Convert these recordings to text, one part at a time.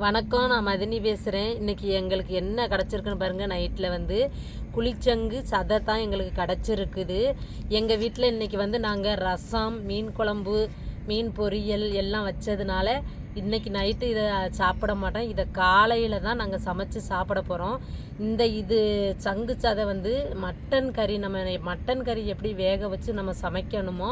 வணக்கம் நான் மதினி பேசுகிறேன் இன்றைக்கி எங்களுக்கு என்ன கிடச்சிருக்குன்னு பாருங்கள் நைட்டில் வந்து குளிச்சங்கு சதை தான் எங்களுக்கு கிடச்சிருக்குது. எங்கள் வீட்டில் இன்றைக்கி வந்து நாங்கள் ரசம் மீன் குழம்பு மீன் பொரியல் எல்லாம் வச்சதுனால இன்றைக்கி நைட்டு இதை சாப்பிட மாட்டோம் இதை காலையில் தான் நாங்கள் சமைச்சு சாப்பிட போகிறோம் இந்த இது சங்கு சதை வந்து மட்டன் கறி நம்ம மட்டன் கறி எப்படி வேக வச்சு நம்ம சமைக்கணுமோ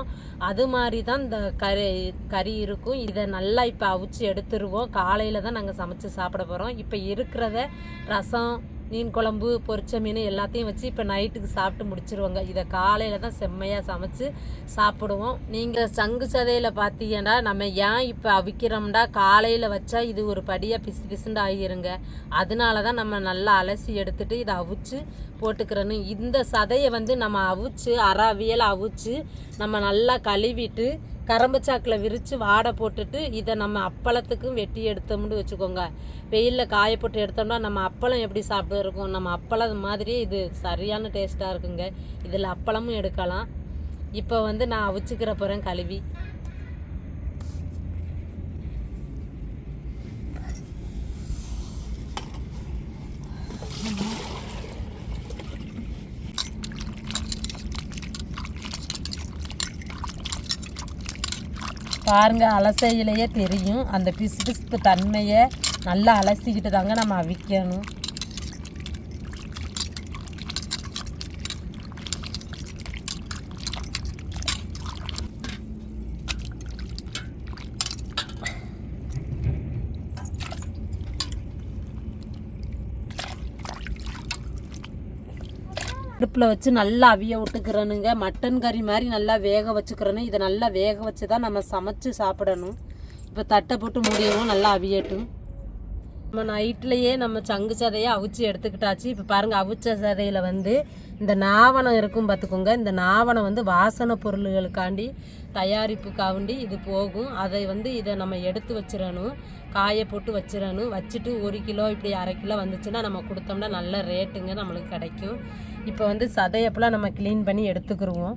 அது மாதிரி தான் இந்த கறி கறி இருக்கும். இதை நல்லா இப்போ அவிச்சு எடுத்துருவோம். காலையில் தான் நாங்கள் சமைச்சு சாப்பிட போகிறோம் இப்போ இருக்கிறத ரசம் மீன் குழம்பு பொரிச்ச மீன் எல்லாத்தையும் வச்சு இப்போ நைட்டுக்கு சாப்பிட்டு முடிச்சிருவாங்க. இதை காலையில் தான் செம்மையாக சமைச்சு சாப்பிடுவோம். நீங்கள் சங்கு சதையில் பார்த்தீங்கன்னா நம்ம ஏன் இப்போ அவிக்கிறோம்டா? காலையில் வச்சா இது ஒரு படியாக பிசு பிசுண்டு ஆகிருங்க. அதனால தான் நம்ம நல்லா அலசி எடுத்துட்டு இதை அவிச்சு போட்டுக்கிறேன்னு. இந்த சதையை வந்து நம்ம அவிச்சு அறாவியல் அவிச்சு நம்ம நல்லா கழுவிட்டு கரம்பு சாக்கில் விரித்து வாடை போட்டுட்டு இதை நம்ம அப்பளத்துக்கும் வெட்டி எடுத்தோம்னு வச்சுக்கோங்க. வெயிலில் காய போட்டு எடுத்தோம்னா நம்ம அப்பளம் எப்படி சாப்பிட்டு இருக்கும்? நம்ம அப்பளம் மாதிரியே இது சரியான டேஸ்ட்டாக இருக்குங்க. இதில் அப்பளமும் எடுக்கலாம். இப்போ வந்து நான் அவிச்சுக்கிற போகிறேன் கழுவி. பாருங்கள் அலசையிலேயே தெரியும். அந்த பிசு பிசுப்பு தன்மையை நல்லா அலசிக்கிட்டு தாங்க நம்ம அவிக்கணும். அடுப்பில் வச்சு நல்லா அவிய விட்டுக்கிறனுங்க. மட்டன் கறி மாதிரி நல்லா வேக வச்சுக்கிறேன்னு இதை நல்லா வேக வச்சு தான் நம்ம சமைச்சு சாப்பிடணும். இப்போ தட்டை போட்டு முடியவும் நல்லா அவியட்டும். நம்ம நைட்லேயே நம்ம சங்கு சதையை அவிச்சு எடுத்துக்கிட்டாச்சு. இப்போ பாருங்கள் அவிச்ச சதையில் வந்து இந்த நாவணம் இருக்கும் பார்த்துக்கோங்க இந்த நாவணம் வந்து வாசனை பொருள்களுக்காண்டி தயாரிப்புக்காண்டி இது போகும். அதை வந்து இதை நம்ம எடுத்து வச்சிடணும். காய போட்டு வச்சிடணும். வச்சுட்டு ஒரு கிலோ இப்படி அரை கிலோ வந்துச்சுன்னா நம்ம கொடுத்தோம்னா நல்ல ரேட்டுங்க நம்மளுக்கு கிடைக்கும். இப்போ வந்து சதையப்பெல்லாம் நம்ம க்ளீன் பண்ணி எடுத்துக்கிருவோம்.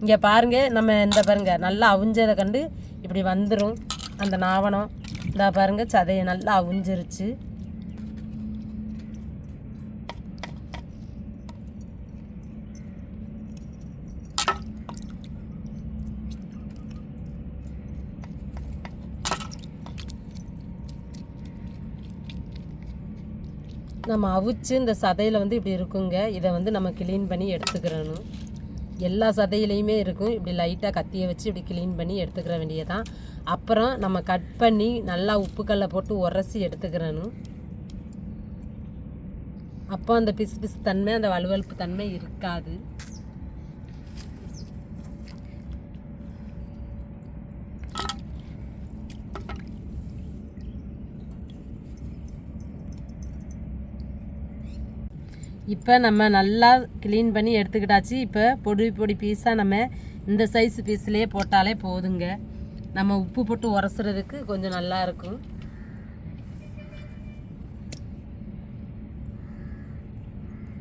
இங்கே பாருங்க நம்ம இந்த பாருங்க நல்லா அவிஞ்சதை கண்டு இப்படி வந்துடும் அந்த நாவனம் இந்த பாருங்க சதையை நல்லா அவிஞ்சிருச்சு. நம்ம அவிச்சு இந்த சதையில் வந்து இப்படி இருக்குங்க. இதை வந்து நம்ம க்ளீன் பண்ணி எடுத்துக்கிறணும். எல்லா சதையிலையுமே இருக்கும். இப்படி லைட்டாக கத்தியை வச்சு இப்படி க்ளீன் பண்ணி எடுத்துக்கிற வேண்டியதான் அப்புறம் நம்ம கட் பண்ணி நல்லா உப்புக்கல்லை போட்டு உரசி எடுத்துக்கிறணும். அப்போ அந்த பிசு பிசு தன்மை அந்த வலுவலுப்பு தன்மை இருக்காது. இப்போ நம்ம நல்லா க்ளீன் பண்ணி எடுத்துக்கிட்டாச்சு. இப்போ பொடி பொடி பீஸாக நம்ம இந்த சைஸ் பீஸ்லேயே போட்டாலே போதுங்க. நம்ம உப்பு போட்டு உரசுறதுக்கு கொஞ்சம் நல்லா இருக்கும்.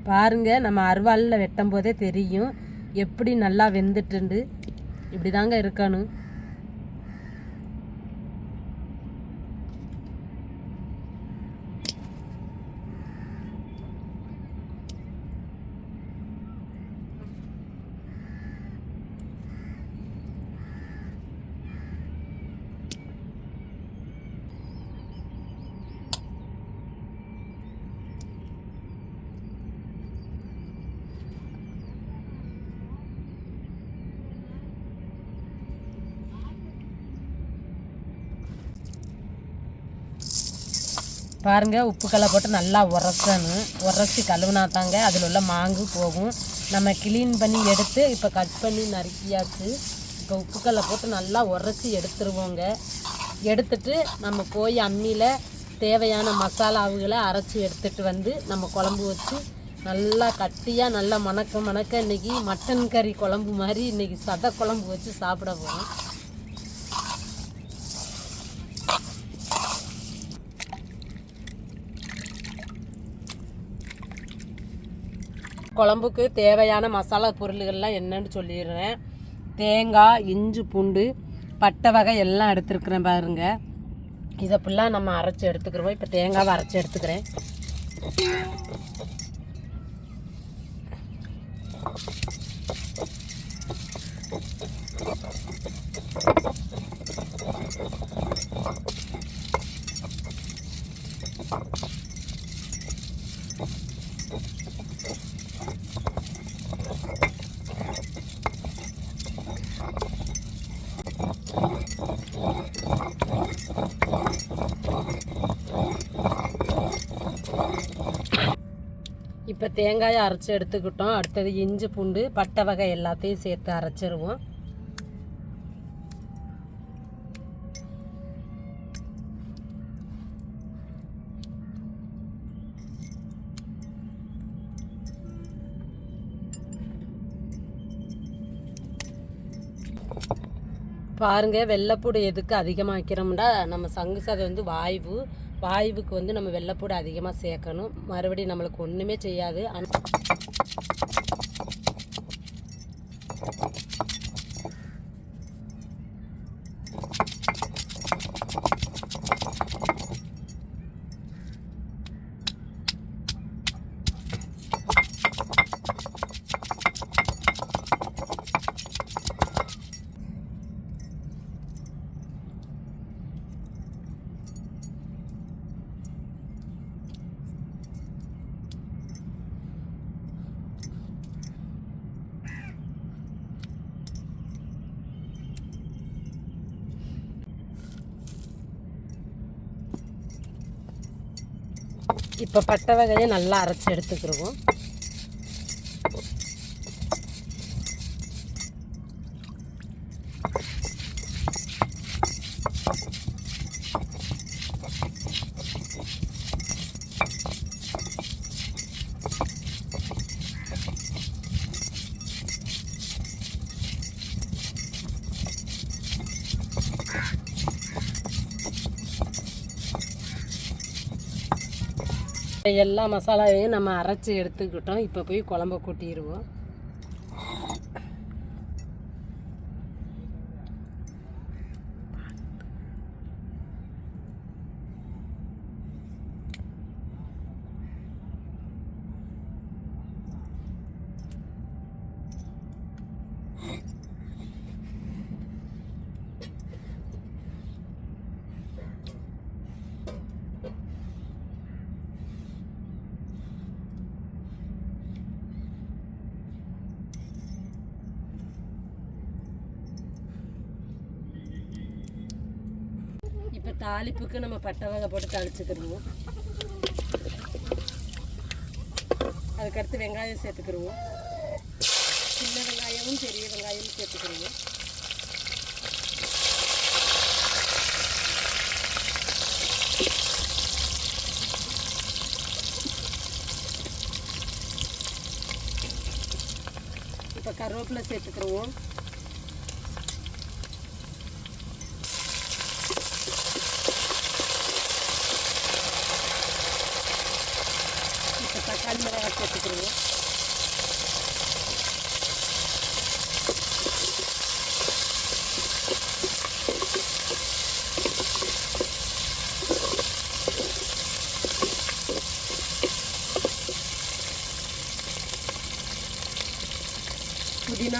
பாருங்க நம்ம அருவாளில் வெட்டும் போதே தெரியும். எப்படி நல்லா வெந்துட்டுண்டு. இப்படி தாங்க இருக்கணும். பாருங்கள் உப்புக்கல்லை போட்டு நல்லா உரசணும். உரசி கழுவுனா தாங்க அதில் உள்ள மாங்கு போகும். நம்ம க்ளீன் பண்ணி எடுத்து இப்போ கட் பண்ணி நறுக்கியாச்சு. இப்போ உப்புக்கல்லை போட்டு நல்லா உரசி எடுத்துருவோங்க. எடுத்துட்டு நம்ம போய் அம்மியில் தேவையான மசாலாவுகளை அரைச்சி எடுத்துகிட்டு வந்து நம்ம குழம்பு வச்சு நல்லா கட்டியாக நல்லா மணக்க மணக்க இன்றைக்கி மட்டன் கறி குழம்பு மாதிரி இன்னைக்கு சத குழம்பு வச்சு சாப்பிட போகிறோம் குழம்புக்கு தேவையான மசாலா பொருள்கள்லாம் என்னன்னு சொல்லிடுறேன். தேங்காய் இஞ்சி பூண்டு பட்டை வகை எல்லாம் எடுத்துருக்குறேன் பாருங்க. இதை ஃபுல்லாக நம்ம அரைச்சி எடுத்துக்கிறோம் இப்போ தேங்காவை அரைச்சி எடுத்துக்கிறேன். இப்போ தேங்காயை அரைச்சி எடுத்துக்கிட்டோம். அடுத்தது இஞ்சி பூண்டு பட்டை வகை எல்லாத்தையும் சேர்த்து அரைச்சிருவோம். பாருங்க வெள்ளைப்பூடு எதுக்கு அதிகமாக வைக்கிறோம்னா நம்ம சங்கு சதை வந்து வாய்வு. வாயுவுக்கு வந்து நம்ம வெள்ளைப்பூடு அதிகமாக சேர்க்கணும். மறுபடியும் நம்மளுக்கு ஒன்றுமே செய்யாது. ஆனால் இப்போ பட்டை வகையை நல்லா அரைச்சி எடுத்துக்கிடுவோம். எல்லா மசாலாவையும் நம்ம அரைச்சி எடுத்துக்கிட்டோம். இப்போ போய் குழம்ப கூட்டிடுவோம் இப்போ தாளிப்புக்கு நம்ம பட்டை வகை போட்டு தாளிச்சுக்கிடுவோம். அதுக்கடுத்து வெங்காயம் சேர்த்துக்கிடுவோம். சின்ன வெங்காயமும் பெரிய வெங்காயமும் சேர்த்துக்கிடுவோம். இப்போ கருவேப்பிலை சேர்த்துக்கிடுவோம்.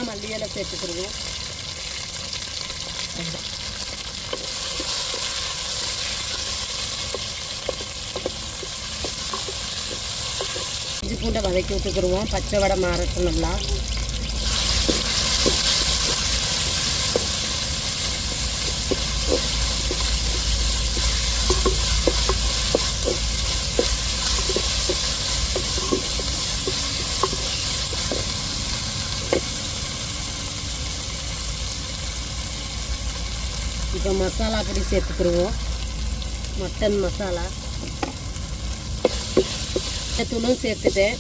புதினா மல்லி இலை சேர்த்துக்கிடுவோம். இஞ்சி பூண்டை வதக்கி விட்டுக்கிடுவோம். பச்சை வடை மாறட்டும் மசாலா பொடி சேர்த்துக்கிடுவோம் மட்டன் மசாலா. தூளும் சேர்த்துட்டேன்.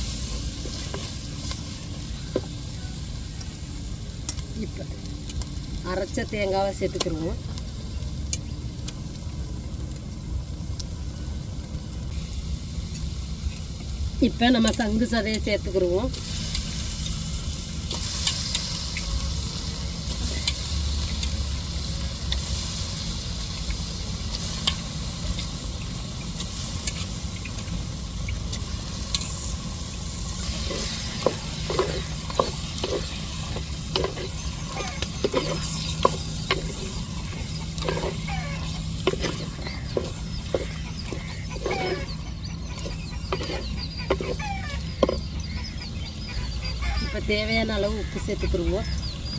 இப்போ அரைச்ச தேங்காவை சேர்த்துக்கிடுவோம் இப்போ நம்ம சங்கு சதையை சேர்த்துக்கிடுவோம் தேவையான அளவு உப்பு சேர்த்துக்கிருவோம்.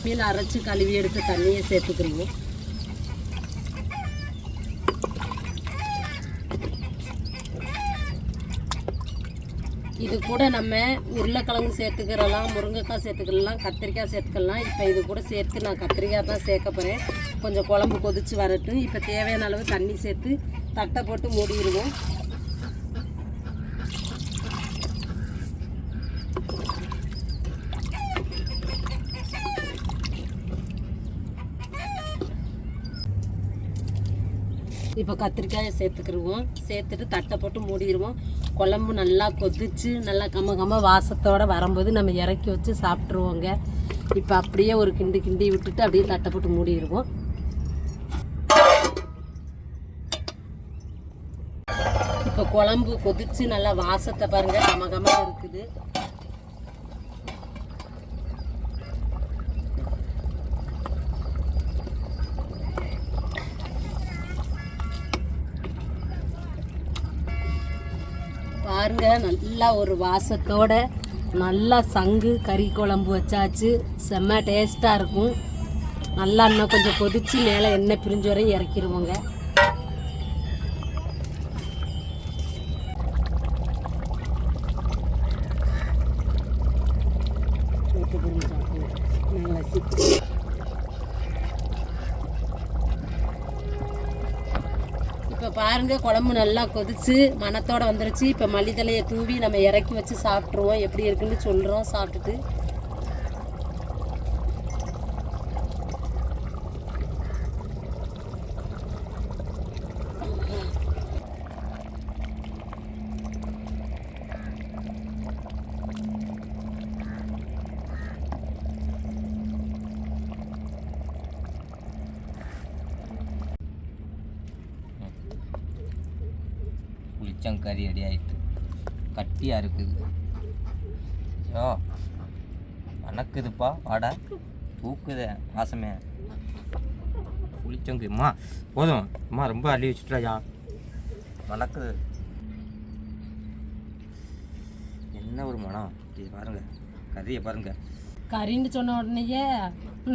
மீன் அரைச்சி கழுவி எடுத்து தண்ணியை சேர்த்துக்கிருவோம். இது கூட நம்ம உருளைக்கிழங்கு சேர்த்துக்கிறலாம் முருங்கைக்காய் சேர்த்துக்கலாம் கத்திரிக்காய் சேர்த்துக்கலாம். இப்போ இது கூட சேர்த்து நான் கத்திரிக்காய் தான் சேர்க்க போகிறேன் கொஞ்சம் குழம்பு கொதிச்சு வரட்டும். இப்போ தேவையான அளவு தண்ணி சேர்த்து தட்டை போட்டு மூடிடுவோம். இப்போ கத்திரிக்காயை சேர்த்துக்கிருவோம். சேர்த்துட்டு தட்டை போட்டு மூடிடுவோம் குழம்பு நல்லா கொதிச்சு நல்லா கம்ம கம்ம வாசத்தோடு வரும்போது நம்ம இறக்கி வச்சு சாப்பிட்ருவோங்க இப்போ அப்படியே ஒரு கிண்டு கிண்டி விட்டுட்டு அப்படியே தட்டை போட்டு மூடிடுவோம் இப்போ குழம்பு கொதிச்சு நல்லா வாசத்தை பாருங்க கம கம இருக்குது. பாருங்க நல்லா ஒரு வாசத்தோட நல்லா சங்கு கறி குழம்பு வச்சாச்சு. செம்ம டேஸ்ட்டாக இருக்கும். நல்லா இன்னும் கொஞ்சம் கொதித்து மேலே எண்ணெய் பிரிஞ்சு வரையும் இறக்கிடுவோங்க. இப்போ பாருங்க குழம்பு நல்லா கொதிச்சு மணத்தோட வந்துருச்சு. இப்போ மல்லித்தலையை தூவி நம்ம இறக்கி வச்சு சாப்பிட்ருவோம் எப்படி இருக்குன்னு சொல்கிறோம் சாப்பிட்டுட்டு. புளிச்சங்கறி ரெடி ஆகிட்டு கட்டியாக இருக்குது. ஐயோ வணக்குதுப்பா. வாடா. தூக்குதே வாசமே. புளிச்சங்கு அம்மா போதும். அம்மா ரொம்ப அள்ளி வச்சுட்டாயா வணக்குது. என்ன ஒரு மனம்? இது பாருங்க. கறியை பாருங்க. கறின்னு சொன்ன உடனேயே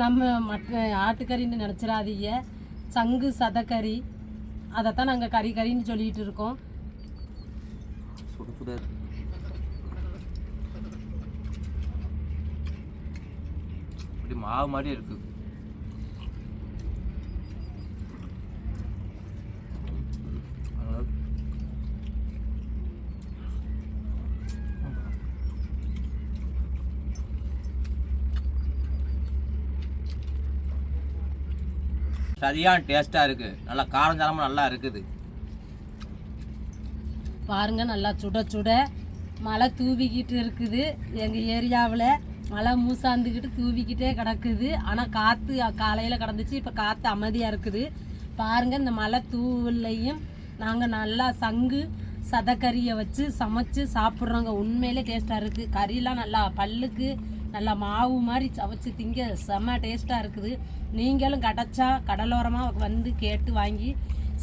நம்ம மற்ற ஆட்டுக்கறின்னு நினச்சிடாதீங்க சங்கு சதக்கறி. அதைத்தான் நாங்கள் கறி கறின்னு சொல்லிகிட்டு இருக்கோம். சுட அப்படி இப்படி மாவு மாதிரி இருக்கு. சரியான டேஸ்ட்டாக இருக்குது நல்லா காரஞ்சாரமாக நல்லா இருக்குது. பாருங்க நல்லா சுட சுட மழை தூவிக்கிட்டு இருக்குது. எங்கள் ஏரியாவில் மழை மூசாந்துக்கிட்டு தூவிக்கிட்டே கிடக்குது. ஆனால் காற்று காலையில் கிடந்துச்சு இப்போ காற்று அமைதியாக இருக்குது. பாருங்க இந்த மழை தூவுலையும் நாங்கள் நல்லா சங்கு சதக்கறியை வச்சு சமைச்சு சாப்பிட்றோங்க. உண்மையிலே டேஸ்ட்டாக இருக்குது கறியெலாம் நல்லா பல்லுக்கு நல்லா மாவு மாதிரி சமைச்சு திங்க செம்ம டேஸ்ட்டாக இருக்குது. நீங்களும் கிடச்சா கடலோரமாக வந்து கேட்டு வாங்கி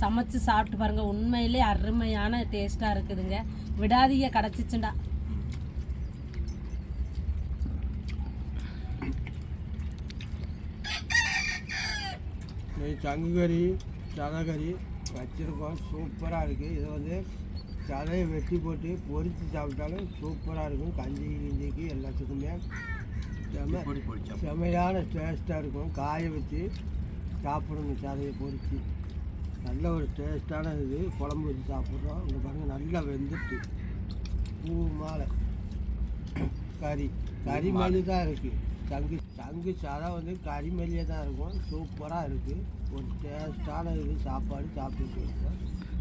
சமைச்சு சாப்பிட்டு பாருங்க. உண்மையிலே அருமையான டேஸ்ட்டாக இருக்குதுங்க. விடாதீங்க கிடச்சிச்சுண்டா சங்கு கறி சதை கறி வச்சுருக்கோம். சூப்பராக இருக்குது இதை வந்து சதையை வெட்டி போட்டு பொரித்து சாப்பிட்டாலும் சூப்பராக இருக்கும். கஞ்சி கிஞ்சிக்கு எல்லாத்துக்குமே செம செமையான டேஸ்ட்டாக இருக்கும். காய வச்சு சாப்பிடணும் சதையை பொரித்து நல்ல ஒரு டேஸ்ட்டான இது. குழம்பு வச்சு சாப்பிட்றோம். இங்கே பாருங்கள் நல்லா வெந்துட்டு. பூ மாலை. கறி. கறி மாதிரி தான் இருக்குது சங்கு சங்கு சதை வந்து கறி மாதிரியே தான் இருக்கும். சூப்பராக இருக்குது ஒரு டேஸ்ட்டான இது. சாப்பாடு சாப்பிட்டுட்டு இருக்கோம்.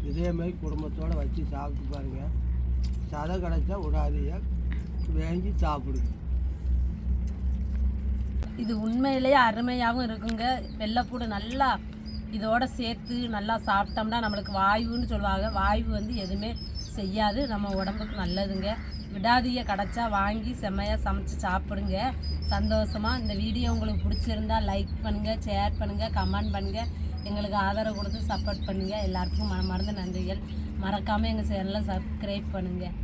இதே மாதிரி குடும்பத்தோடு வச்சு சாப்பிட்டு பாருங்கள் சதை கிடச்சா விடாதீங்க. வேங்கி சாப்பிடுங்க இது உண்மையிலேயே அருமையாகவும் இருக்குங்க. வெள்ளைப்பூடு நல்லா இதோட சேர்த்து நல்லா சாப்பிட்டோம்னா நம்மளுக்கு வாயுன்னு சொல்லுவாங்க. வாயு வந்து எதுவுமே செய்யாது. நம்ம உடம்புக்கு நல்லதுங்க. விடாதியை கிடச்சா வாங்கி செம்மையாக சமைச்சு சாப்பிடுங்க. சந்தோஷமாக இந்த வீடியோ உங்களுக்கு பிடிச்சிருந்தா லைக் பண்ணுங்கள் ஷேர் பண்ணுங்கள் கமெண்ட் பண்ணுங்கள் எங்களுக்கு ஆதரவு கொடுத்து சப்போர்ட் பண்ணுங்கள் எல்லாருக்கும் மனமார்ந்த நன்றிகள். மறக்காமல் எங்கள் சேனலை சப்ஸ்கிரைப் பண்ணுங்கள்